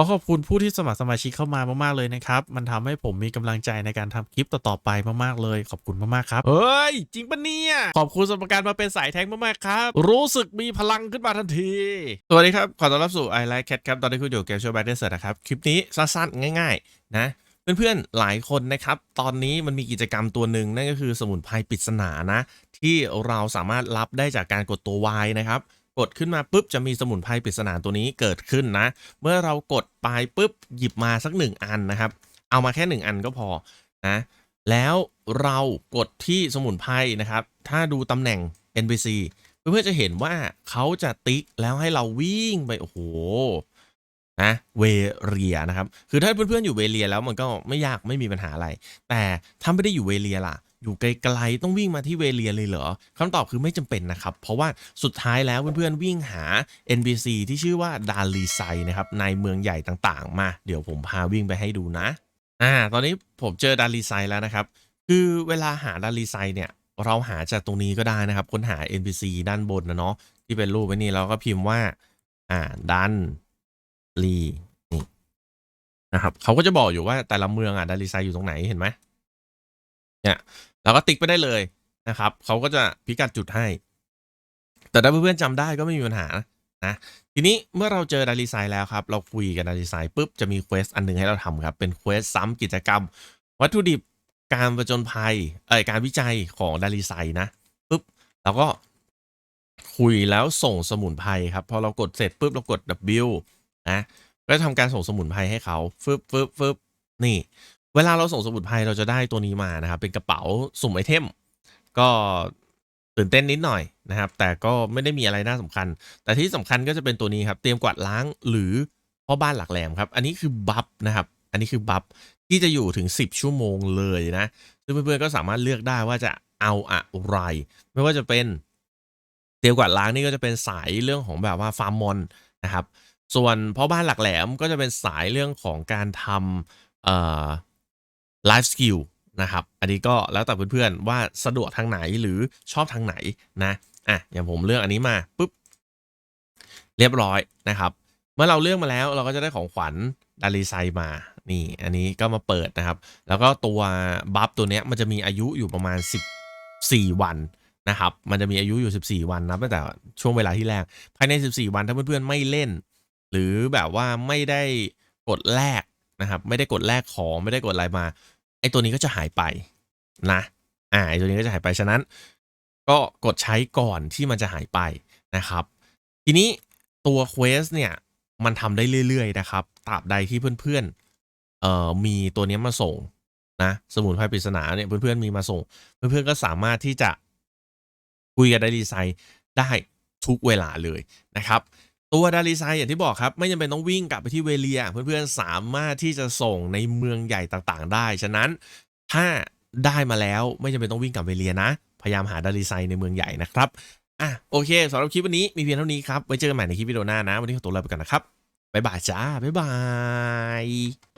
ขอขอบคุณผู้ที่สมัครสมาชิกเข้ามามากๆเลยนะครับ มันทำให้ผมมีกำลังใจในการทำคลิปต่อๆไปมากๆเลย ขอบคุณมากๆครับ เฮ้ย จริงปะเนี่ย ขอบคุณสำหรับการมาเป็นสายแทงมากๆครับ รู้สึกมีพลังขึ้นมาทันที สวัสดีครับ ขอต้อนรับสู่ i Like Cat ครับ ตอนนี้คุณอยู่เกมโชว์แบ็คเดสนะครับ คลิปนี้สั้นๆ ง่าย ๆ นะเพื่อนๆ หลายคนนะครับ ตอนนี้มันมีกิจกรรมตัวหนึ่งนั่นก็คือสมุนไพรปริศนานะ ที่เราสามารถรับได้จากการกดตัว Y นะครับ กดขึ้นมาปุ๊บจะมีสมุนไพรปริศนาตัวนี้เกิดขึ้นนะ เมื่อเรากดไปปุ๊บหยิบมาสักหนึ่งอันนะครับ เอามาแค่หนึ่งอันก็พอนะ แล้วเรากดที่สมุนไพรนะครับ ถ้าดูตำแหน่ง NPC เพื่อนๆจะเห็นว่าเขาจะติ๊กแล้วให้เราวิ่งไป โอ้โหนะเวเรียนะครับ คือถ้าเพื่อนๆอยู่เวเรียแล้วมันก็ไม่ยากไม่มีปัญหาอะไร แต่ถ้าไม่ได้อยู่เวเรียล่ะ อยู่ไกลๆต้องวิ่งมาที่เวเรียเลยเหรอคำตอบคือไม่จำเป็นนะครับ เพราะว่าสุดท้ายแล้วเพื่อนๆวิ่งหา NPC ที่ชื่อว่าดาลีไซนะครับในเมืองใหญ่ต่างๆ มา เดี๋ยวผมพาวิ่งไปให้ดูนะอ่าตอนนี้ผมเจอดาลีไซแล้วนะครับ คือเวลาหาดาลีไซเนี่ยเราหาจากตรงนี้ก็ได้นะครับ ค้นหา NPC ด้านบนนะเนาะที่เป็นรูปไว้นี่เราก็พิมพ์ว่า อ่าดันลีนี่นะครับเขาก็จะบอกอยู่ว่าแต่ละเมืองอะดาลีไซอยู่ตรงไหนเห็นไหม เนี่ยเราก็ติ๊กไปได้เลยนะครับเขาก็จะพิกัดจุดให้ แต่ถ้าเพื่อนๆจำได้ก็ไม่มีปัญหานะทีนี้เมื่อเราเจอดาริไซแล้วครับ เราคุยกับดาริไซปุ๊บจะมีเควสอันหนึงให้เราทำครับ เป็นเควสซ้ำกิจกรรม วัตถุดิบการประจนภัยเอ่ยการวิจัยของดาริไซนะปุ๊บเราก็คุยแล้วส่งสมุนไพรครับพอเรากดเสร็จปุ๊บเรากด W นะก็ทำการส่งสมุนไพรให้เขาฟึบฟึบฟึบนี่ เวลาเราส่งสมุนไพรเราจะได้ตัวนี้มานะครับ เป็นกระเป๋าสุ่มไอเทม ก็ตื่นเต้นนิดหน่อยนะครับ แต่ก็ไม่ได้มีอะไรน่าสำคัญ แต่ที่สำคัญก็จะเป็นตัวนี้ครับเตรียมกวาดล้างหรือพ่อบ้านหลักแหลมครับ อันนี้คือบัฟนะครับ อันนี้คือบัฟที่จะอยู่ถึง 10 ชั่วโมงเลยนะซึ่งเพื่อนๆก็สามารถเลือกได้ว่าจะเอาอะไร ไม่ว่าจะเป็นเตรียมกวาดล้างนี่ก็จะเป็นสายเรื่องของแบบว่าฟาร์มมอนนะครับ ส่วนพ่อบ้านหลักแหลมก็จะเป็นสายเรื่องของการทำเอ่อ ไลฟ์สกิลนะครับ อันนี้ก็แล้วแต่เพื่อนๆว่าสะดวกทางไหนหรือชอบทางไหนนะอะอย่างผมเลือกอันนี้มาปุ๊บเรียบร้อยนะครับ เมื่อเราเลือกมาแล้วเราก็จะได้ของขวัญดาริไซมานี่ อันนี้ก็มาเปิดนะครับ แล้วก็ตัวบัฟตัวเนี้ยมันจะมีอายุอยู่ประมาณ 14 วันนะครับ มันจะมีอายุอยู่ 14 วันนับตั้งแต่ช่วงเวลาที่แรก ภายใน 14 วันถ้าเพื่อนๆไม่เล่น หรือแบบว่าไม่ได้กดแลกนะครับ ไม่ได้กดแลกของไม่ได้กดอะไรมา ไอตัวนี้ก็จะหายไปนะอ่าไอตัวนี้ก็จะหายไปฉะนั้น ก็กดใช้ก่อนที่มันจะหายไปนะครับ ทีนี้ตัวเควสเนี่ยมันทำได้เรื่อยๆนะครับตราบใดที่เพื่อนๆเอ่อมีตัวนี้มาส่งนะสมุนไพรปริศนาเนี่ยเพื่อนๆมีมาส่ง เพื่อนๆก็สามารถที่จะคุยกับดรีไซได้ทุกเวลาเลยนะครับ ตัวดารีไซอย่างที่บอกครับ ไม่จำเป็นต้องวิ่งกลับไปที่เวเลีย เพื่อนๆสามารถที่จะส่งในเมืองใหญ่ต่างๆ ได้ ฉะนั้นถ้าได้มาแล้วไม่จำเป็นต้องวิ่งกลับเวเลียนะ พยายามหาดารีไซในเมืองใหญ่นะครับอะโอเคสำหรับคลิปวันนี้มีเพียงเท่านี้ครับไว้เจอกันใหม่ในคลิปวิดีโอหน้านะ วันนี้ขอตัวลาไปก่อนนะครับบ๊ายบายจ้าบ๊ายบาย